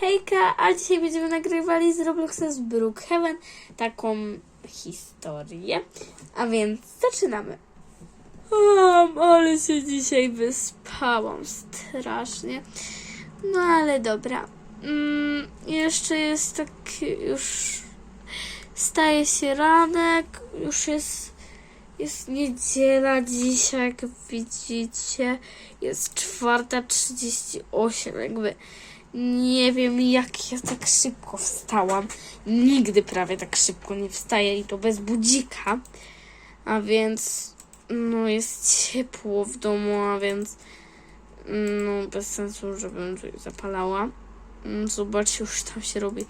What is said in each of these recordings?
Hejka, a dzisiaj będziemy nagrywali z Robloxa z Brookhaven taką historię. A więc zaczynamy. Um, ale się dzisiaj wyspałam strasznie. No ale dobra. Mm, jeszcze jest tak już staje się ranek, już jest jest niedziela dzisiaj, jak widzicie. Jest czwarta trzydzieści osiem, jakby nie wiem jak ja tak szybko wstałam. Nigdy prawie tak szybko nie wstaję i to bez budzika. A więc no jest ciepło w domu, a więc no bez sensu, żebym tutaj zapalała. Mm, Zobaczcie, już tam się robi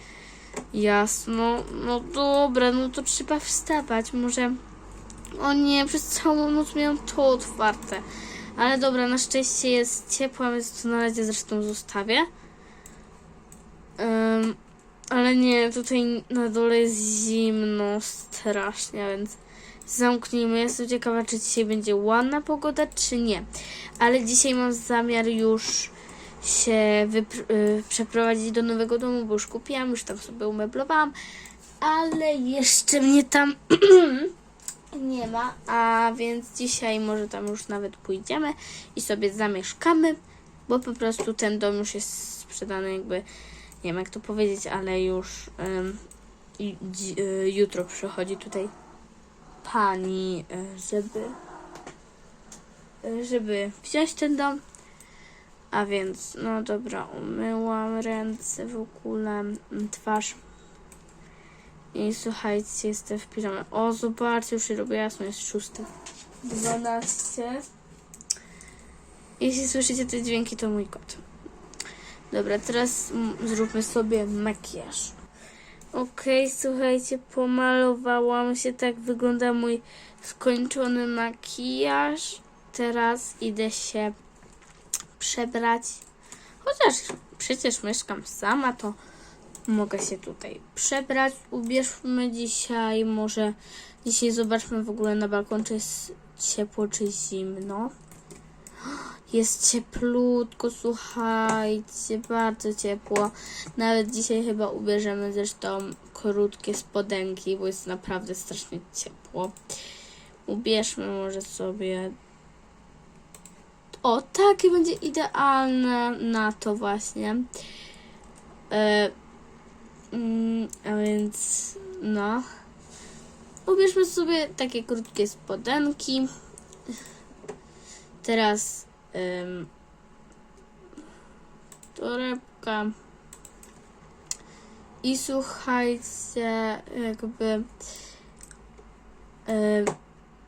jasno. No dobra, no to trzeba wstawać. Może o nie, przez całą noc miałam to otwarte. Ale dobra, na szczęście jest ciepło, więc to na razie zresztą zostawię. Ale nie, tutaj na dole jest zimno strasznie, więc zamknijmy. Jestem ciekawa, czy dzisiaj będzie ładna pogoda, czy nie. Ale dzisiaj mam zamiar już się y, przeprowadzić do nowego domu, bo już kupiłam, już tam sobie umeblowałam, ale jeszcze mnie tam nie ma, a więc dzisiaj może tam już nawet pójdziemy i sobie zamieszkamy, bo po prostu ten dom już jest sprzedany jakby, nie wiem jak to powiedzieć, ale już y, jutro przychodzi tutaj pani, y, żeby y, żeby wziąć ten dom. A więc, no dobra, umyłam ręce w ogóle, twarz. I słuchajcie, jestem w piżamie. O, zobaczcie, już się robi jasno, jest szósta. 12. Jeśli słyszycie te dźwięki, to mój kot. Dobra, teraz zróbmy sobie makijaż. Okej, słuchajcie, pomalowałam się, tak wygląda mój skończony makijaż. Teraz idę się przebrać. Chociaż przecież mieszkam sama, to mogę się tutaj przebrać. Ubierzmy dzisiaj, może dzisiaj zobaczmy w ogóle na balkon, czy jest ciepło, czy zimno. Jest cieplutko, słuchajcie, bardzo ciepło. Nawet dzisiaj chyba ubierzemy zresztą krótkie spodenki, bo jest naprawdę strasznie ciepło. Ubierzmy może sobie o, takie będzie idealne na to właśnie. E, mm, a więc, no. Ubierzmy sobie takie krótkie spodenki. Teraz um, torebka. I słuchajcie, jakby e,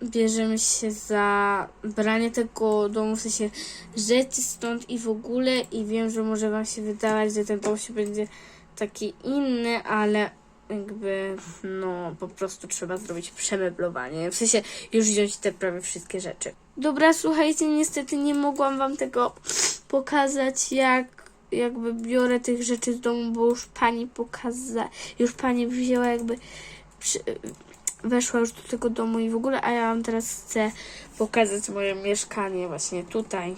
bierzemy się za branie tego domu, w sensie rzeczy stąd i w ogóle i wiem, że może wam się wydawać, że ten dom się będzie taki inny, ale jakby no po prostu trzeba zrobić przemeblowanie, w sensie już wziąć te prawie wszystkie rzeczy. Dobra, słuchajcie, niestety nie mogłam wam tego pokazać, jak jakby biorę tych rzeczy z domu, bo już pani pokaza, już pani wzięła jakby przy, weszła już do tego domu i w ogóle, a ja wam teraz chcę pokazać moje mieszkanie właśnie tutaj.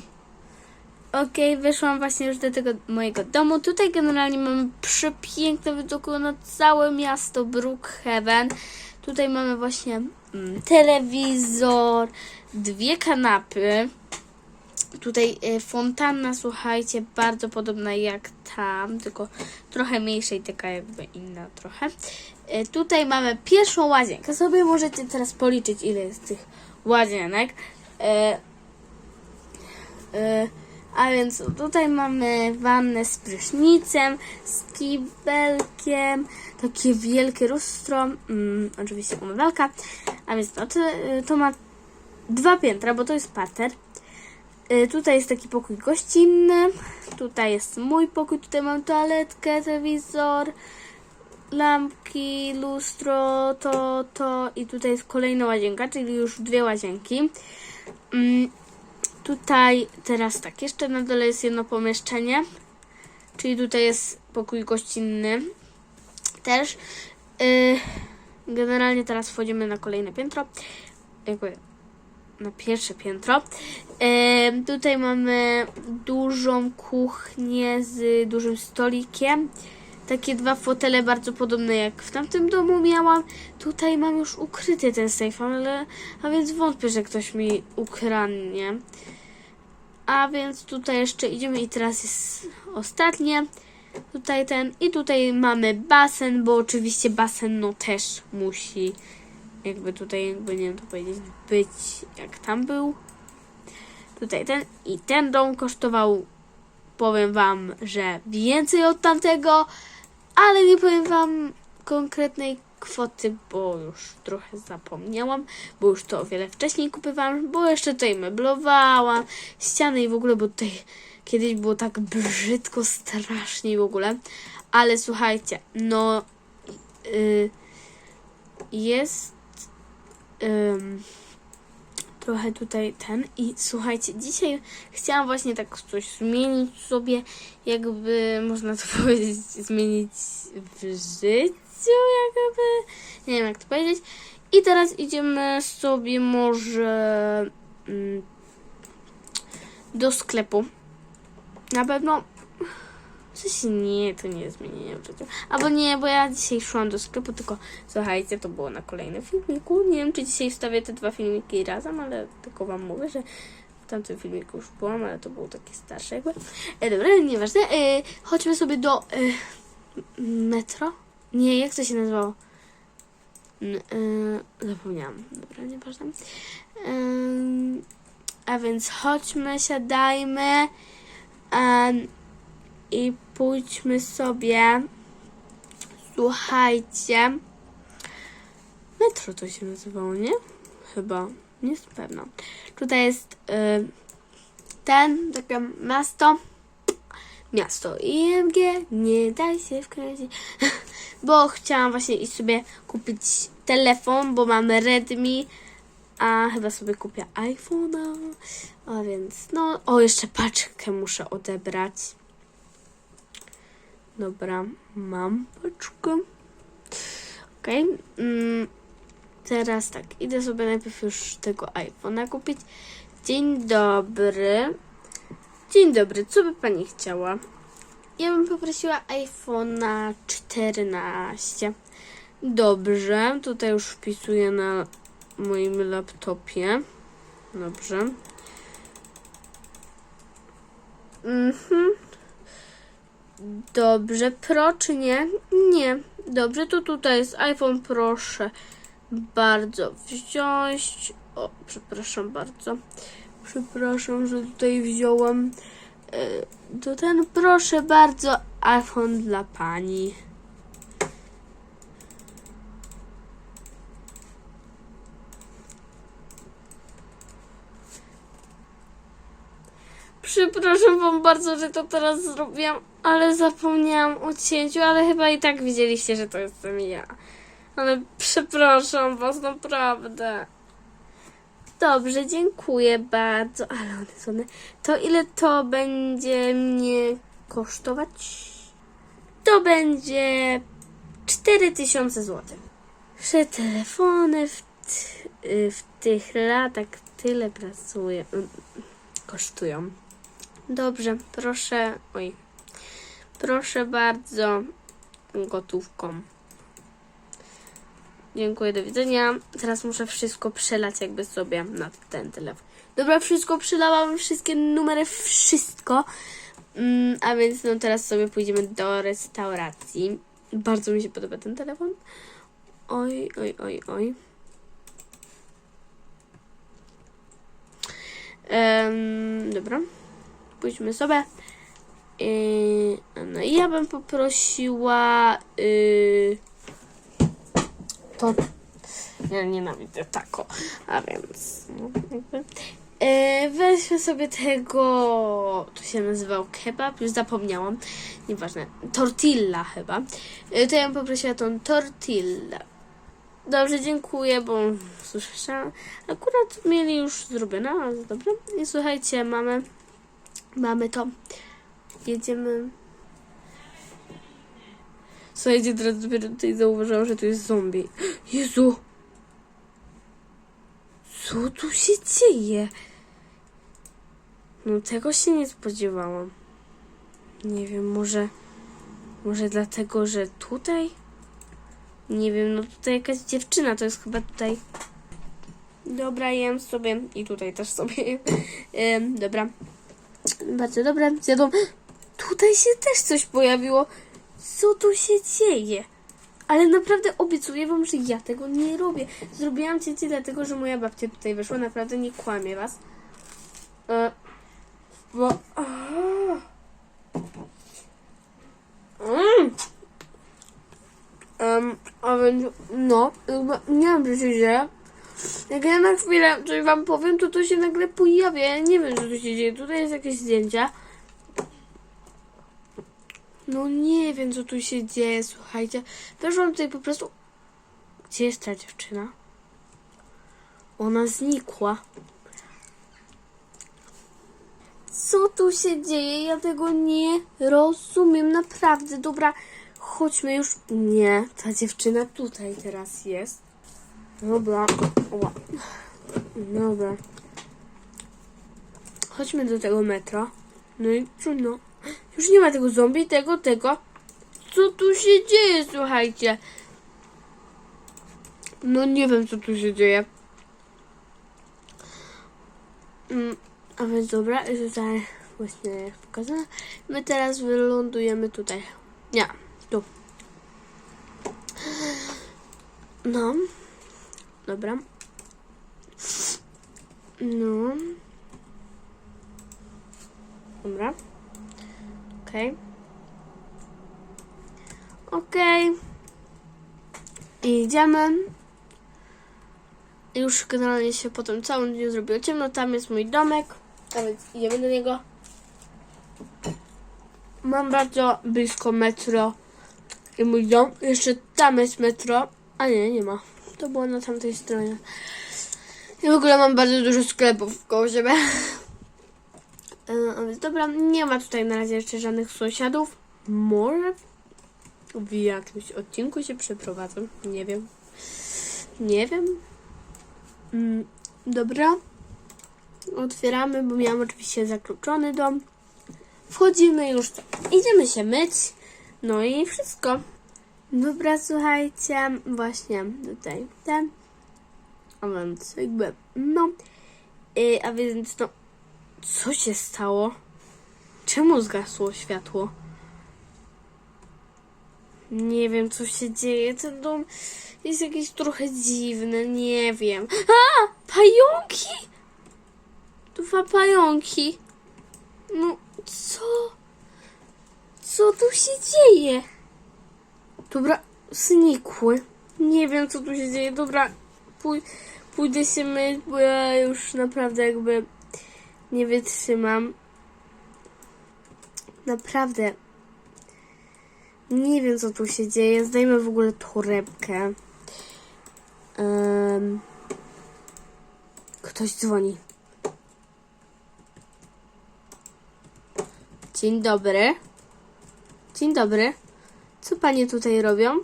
Okej, weszłam właśnie już do tego mojego domu. Tutaj generalnie mamy przepiękne widoki na całe miasto Brookhaven. Tutaj mamy właśnie telewizor, dwie kanapy. Tutaj e, fontanna, słuchajcie, bardzo podobna jak tam, tylko trochę mniejsza i taka jakby inna trochę. E, Tutaj mamy pierwszą łazienkę. Sobie możecie teraz policzyć, ile jest tych łazienek. E, a więc tutaj mamy wannę z prysznicem, z kibelkiem, takie wielkie lustro, mm, oczywiście umywalka. A więc to, to ma dwa piętra, bo to jest parter. Y, Tutaj jest taki pokój gościnny. Tutaj jest mój pokój. Tutaj mam toaletkę, telewizor, lampki, lustro, to, to. I tutaj jest kolejna łazienka, czyli już dwie łazienki. Mm, Tutaj teraz tak, jeszcze na dole jest jedno pomieszczenie. Czyli tutaj jest pokój gościnny też. Y, Generalnie teraz wchodzimy na kolejne piętro. Jakby na pierwsze piętro. Em, tutaj mamy dużą kuchnię z dużym stolikiem. Takie dwa fotele bardzo podobne jak w tamtym domu miałam. Tutaj mam już ukryty ten safe, ale a więc wątpię, że ktoś mi ukradnie. A więc tutaj jeszcze idziemy i teraz jest ostatnie. Tutaj ten i tutaj mamy basen, bo oczywiście basen no też musi jakby tutaj jakby nie wiem to powiedzieć być jak tam był. Tutaj ten i ten dom kosztował powiem wam, że więcej od tamtego, ale nie powiem wam konkretnej kwoty, bo już trochę zapomniałam, bo już to o wiele wcześniej kupowałam, bo jeszcze tutaj meblowałam ściany i w ogóle, bo tutaj kiedyś było tak brzydko, strasznie w ogóle, ale słuchajcie, no y, jest ym, trochę tutaj ten i słuchajcie, dzisiaj chciałam właśnie tak coś zmienić sobie, jakby można to powiedzieć, zmienić w życiu, jakby, nie wiem jak to powiedzieć. I teraz idziemy sobie może mm, do sklepu. Na pewno sensie nie, to nie jest zmienienie. Albo nie, bo ja dzisiaj szłam do sklepu, tylko słuchajcie, to było na kolejnym filmiku. Nie wiem, czy dzisiaj wstawię te dwa filmiki razem, ale tylko wam mówię, że w tamtym filmiku już byłam, ale to był taki starszy jakby. E, dobra, nieważne. E, chodźmy sobie do e, metro. Nie, jak to się nazywało? E, zapomniałam. Dobra, nieważne. Em, a więc chodźmy, siadajmy. Em, i pójdźmy sobie. Słuchajcie. Metro to się nazywało, nie? Chyba. Nie jestem pewna. Tutaj jest y, ten, takie miasto. Miasto IMG. Nie daj się wkręcić. bo chciałam właśnie iść sobie kupić telefon, bo mamy Redmi. A chyba sobie kupię iPhone'a. A więc no. O, jeszcze paczkę muszę odebrać. Dobra, mam paczkę. Okej. Mm, teraz tak, idę sobie najpierw już tego iPhone'a kupić. Dzień dobry. Dzień dobry, co by pani chciała? Ja bym poprosiła iPhone'a 14. Dobrze, tutaj już wpisuję na moim laptopie. Dobrze. Mhm. Dobrze, Pro czy nie? Nie. Dobrze, to tutaj jest iPhone, proszę bardzo wziąć. O, przepraszam bardzo. Przepraszam, że tutaj wziąłem. e, To ten, proszę bardzo, iPhone dla pani. Przepraszam wam bardzo, że to teraz zrobiłam, ale zapomniałam o cięciu, ale chyba i tak widzieliście, że to jestem ja. Ale przepraszam was, naprawdę. Dobrze, dziękuję bardzo. Ale one są... one- To ile to będzie mnie kosztować? To będzie 4000 zł. Że telefony w, y, w tych latach tyle pracują, y, kosztują. Dobrze, proszę. Oj. Proszę bardzo. Gotówką. Dziękuję, do widzenia. Teraz muszę wszystko przelać jakby sobie na ten telefon. Dobra, wszystko przelałam, wszystkie numery, wszystko. Mm, a więc no teraz sobie pójdziemy do restauracji. Bardzo mi się podoba ten telefon. Oj, oj, oj, oj. Em, dobra. Pójdźmy sobie. Yy, no i ja bym poprosiła yy, to ja nienawidzę tako, a więc no, yy, weźmy sobie tego to się nazywał kebab, już zapomniałam nieważne, tortilla chyba yy, to ja bym poprosiła tą tortillę Dobrze, dziękuję, bo słyszałam. Akurat mieli już zrobione, ale dobra. I słuchajcie, mamy, mamy to. Jedziemy. Słuchajcie, teraz dopiero tutaj zauważyłam, że tu jest zombie. Jezu! Co tu się dzieje? No tego się nie spodziewałam. Nie wiem, może... Może dlatego, że tutaj? Nie wiem, no tutaj jakaś dziewczyna, to jest chyba tutaj... Dobra, jem sobie i tutaj też sobie dobra. Bardzo dobre, zjadłam. Tutaj się też coś pojawiło. Co tu się dzieje? Ale naprawdę obiecuję wam, że ja tego nie robię. Zrobiłam cięcie dlatego, że moja babcia tutaj weszła. Naprawdę nie kłamię was. E, bo... A. Em, a więc, no, nie wiem, co się dzieje. Jak ja na chwilę coś wam powiem, to to się nagle pojawia. Ja nie wiem, co tu się dzieje. Tutaj jest jakieś zdjęcia. No nie wiem, co tu się dzieje, słuchajcie. Weszłam tutaj po prostu... Gdzie jest ta dziewczyna? Ona znikła. Co tu się dzieje? Ja tego nie rozumiem, naprawdę. Dobra, chodźmy już. Nie, ta dziewczyna tutaj teraz jest. Dobra. Ła. Dobra. Chodźmy do tego metra. No i co no? Już nie ma tego zombie, tego, tego. Co tu się dzieje, słuchajcie? No nie wiem, co tu się dzieje. Mm, a więc dobra, tutaj właśnie pokazane. My teraz wylądujemy tutaj. Nie, tu. No. Dobra. No. Dobra. Okej. Okej. I idziemy. Już generalnie się po tym całym dniu zrobiło ciemno. Tam jest mój domek. A więc idziemy do niego. Mam bardzo blisko metro i mój dom. Jeszcze tam jest metro. A nie, nie ma. To było na tamtej stronie. I w ogóle mam bardzo dużo sklepów koło siebie. E, więc dobra, nie ma tutaj na razie jeszcze żadnych sąsiadów. Może w jakimś odcinku się przeprowadzę. Nie wiem. Nie wiem. Mm, dobra. Otwieramy, bo miałam oczywiście zakluczony dom. Wchodzimy już. Idziemy się myć. No i wszystko. Dobra, słuchajcie, właśnie tutaj ten. A więc jakby, no. Yy, a więc, no, co się stało? Czemu zgasło światło? Nie wiem, co się dzieje. Ten dom jest jakiś trochę dziwny, nie wiem. A! Pająki! Dwa pająki. No, co? Co tu się dzieje? Dobra, znikły. Nie wiem, co tu się dzieje. Dobra, pój pójdę się myć, bo ja już naprawdę jakby nie wytrzymam. Naprawdę. Nie wiem, co tu się dzieje. Zdejmę w ogóle torebkę. Um, ktoś dzwoni. Dzień dobry. Dzień dobry. Co panie tutaj robią?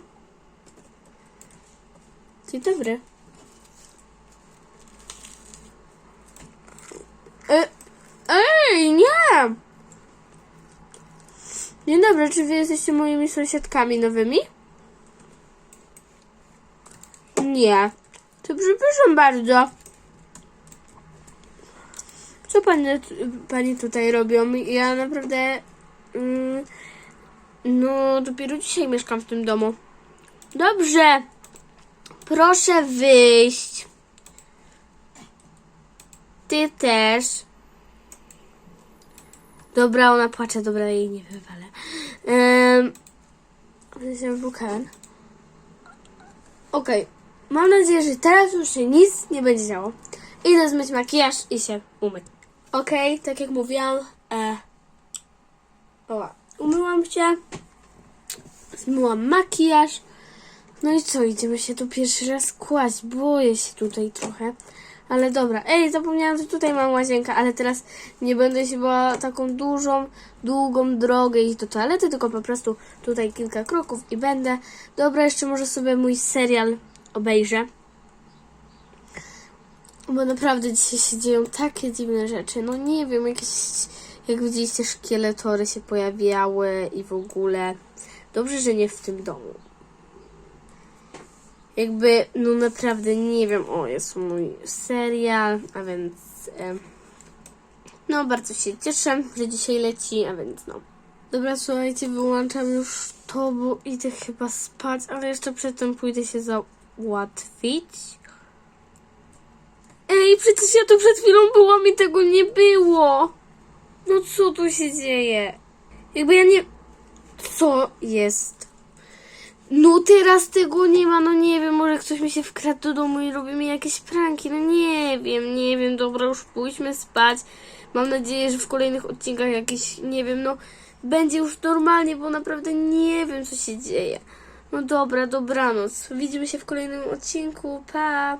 Dzień dobry. E, ej, nie! Dzień dobry, czy wy jesteście moimi sąsiadkami nowymi? Nie. To przepraszam bardzo. Co panie, pani tutaj robią? Ja naprawdę... Mm, no, dopiero dzisiaj mieszkam w tym domu. Dobrze. Proszę wyjść. Ty też. Dobra, ona płacze, dobra, jej nie wywalę. Um, Wzywukałem. Okej. Mam nadzieję, że teraz już się nic nie będzie działo. Idę zmyć makijaż i się umyć. Okej, tak jak mówiłam. E, oła, umyłam się. Zmyłam makijaż. No i co, idziemy się tu pierwszy raz kłaść. Boję się tutaj trochę. Ale dobra. Ej, zapomniałam, że tutaj mam łazienkę, ale teraz nie będę się bała taką dużą, długą drogę iść do toalety, tylko po prostu tutaj kilka kroków i będę. Dobra, jeszcze może sobie mój serial obejrzę. Bo naprawdę dzisiaj się dzieją takie dziwne rzeczy. No nie wiem, jakieś, jak widzieliście, szkieletory się pojawiały i w ogóle. Dobrze, że nie w tym domu. Jakby, no naprawdę nie wiem, o, jest mój serial, a więc, e, no bardzo się cieszę, że dzisiaj leci, a więc no. Dobra, słuchajcie, wyłączam już to, bo idę chyba spać, ale jeszcze przedtem pójdę się załatwić. Ej, przecież ja tu przed chwilą byłam i tego nie było. No co tu się dzieje? Jakby ja nie... Co jest? No teraz tego nie ma, no nie wiem, może ktoś mi się wkradł do domu i robi mi jakieś pranki, no nie wiem, nie wiem, dobra, już pójdźmy spać. Mam nadzieję, że w kolejnych odcinkach jakieś, nie wiem, no będzie już normalnie, bo naprawdę nie wiem, co się dzieje. No dobra, dobranoc. Widzimy się w kolejnym odcinku, pa!